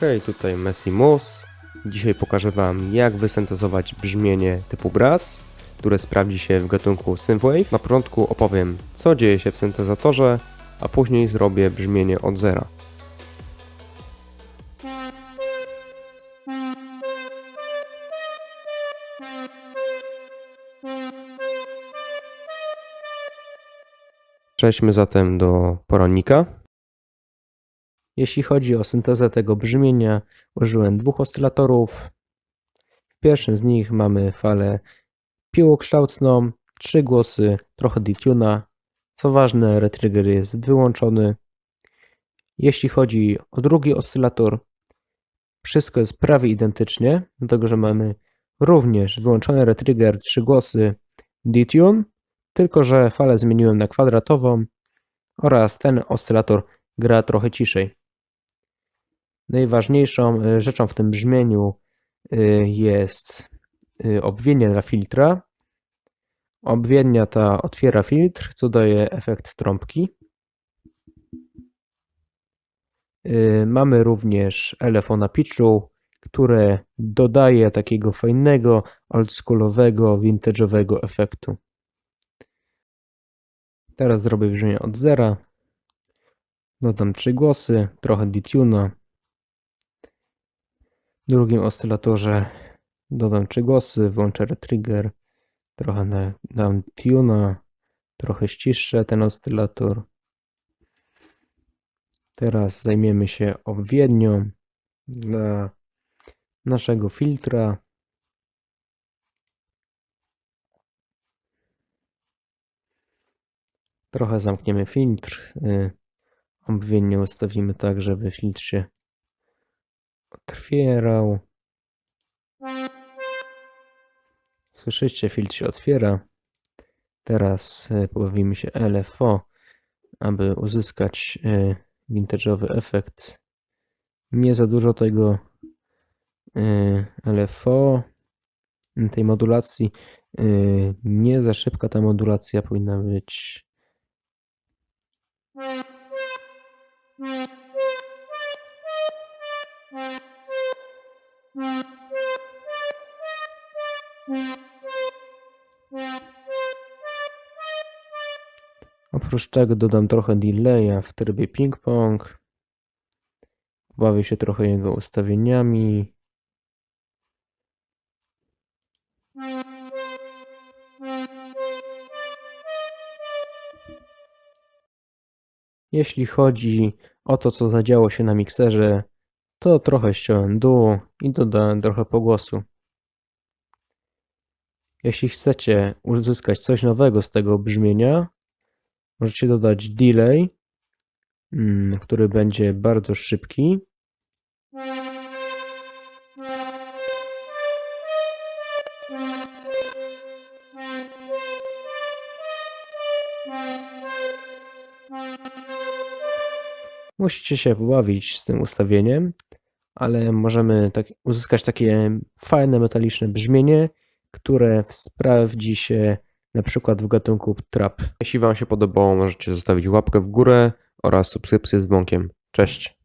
Hej, tutaj Messi Mus. Dzisiaj pokażę Wam, jak wysyntezować brzmienie typu brass, które sprawdzi się w gatunku Synthwave. Na początku opowiem, co dzieje się w syntezatorze, a później zrobię brzmienie od zera. Przejdźmy zatem do porannika. Jeśli chodzi o syntezę tego brzmienia, użyłem dwóch oscylatorów. W pierwszym z nich mamy falę piłokształtną, trzy głosy, trochę detuna. Co ważne, retrigger jest wyłączony. Jeśli chodzi o drugi oscylator, wszystko jest prawie identycznie, dlatego że mamy również wyłączony retrigger, trzy głosy, detune, tylko że falę zmieniłem na kwadratową oraz ten oscylator gra trochę ciszej. Najważniejszą y, rzeczą w tym brzmieniu y, jest y, obwienie dla filtra. Obwiednia ta otwiera filtr, co daje efekt trąbki. Mamy również LFO na pitchu, które dodaje takiego fajnego, oldschoolowego, vintage'owego efektu. Teraz zrobię brzmienie od zera. Dodam trzy głosy, trochę detuna. Drugim oscylatorze dodam trzy głosy, włączę retrigger, trochę na- dam tuna, trochę ściszę ten oscylator. Teraz zajmiemy się obwiednią dla naszego filtra. Trochę zamkniemy filtr. y, Obwiennie ustawimy tak, żeby filtr się otwierał. Słyszycie, filtr się otwiera. Teraz y, pobawimy się LFO, aby uzyskać vintage'owy efekt. Nie za dużo tego y, LFO, tej modulacji. Nie za szybka ta modulacja powinna być. Oprócz tego dodam trochę delaya w trybie ping-pong. Bawię się trochę jego ustawieniami. Jeśli chodzi o to, co zadziało się na mikserze, to trochę ściąłem dół i dodałem trochę pogłosu. Jeśli chcecie uzyskać coś nowego z tego brzmienia, możecie dodać delay, mm, który będzie bardzo szybki. Musicie się pobawić z tym ustawieniem, ale możemy tak, uzyskać takie fajne metaliczne brzmienie, które sprawdzi się na przykład w gatunku trap. Jeśli Wam się podobało, możecie zostawić łapkę w górę oraz subskrypcję z dzwonkiem. Cześć!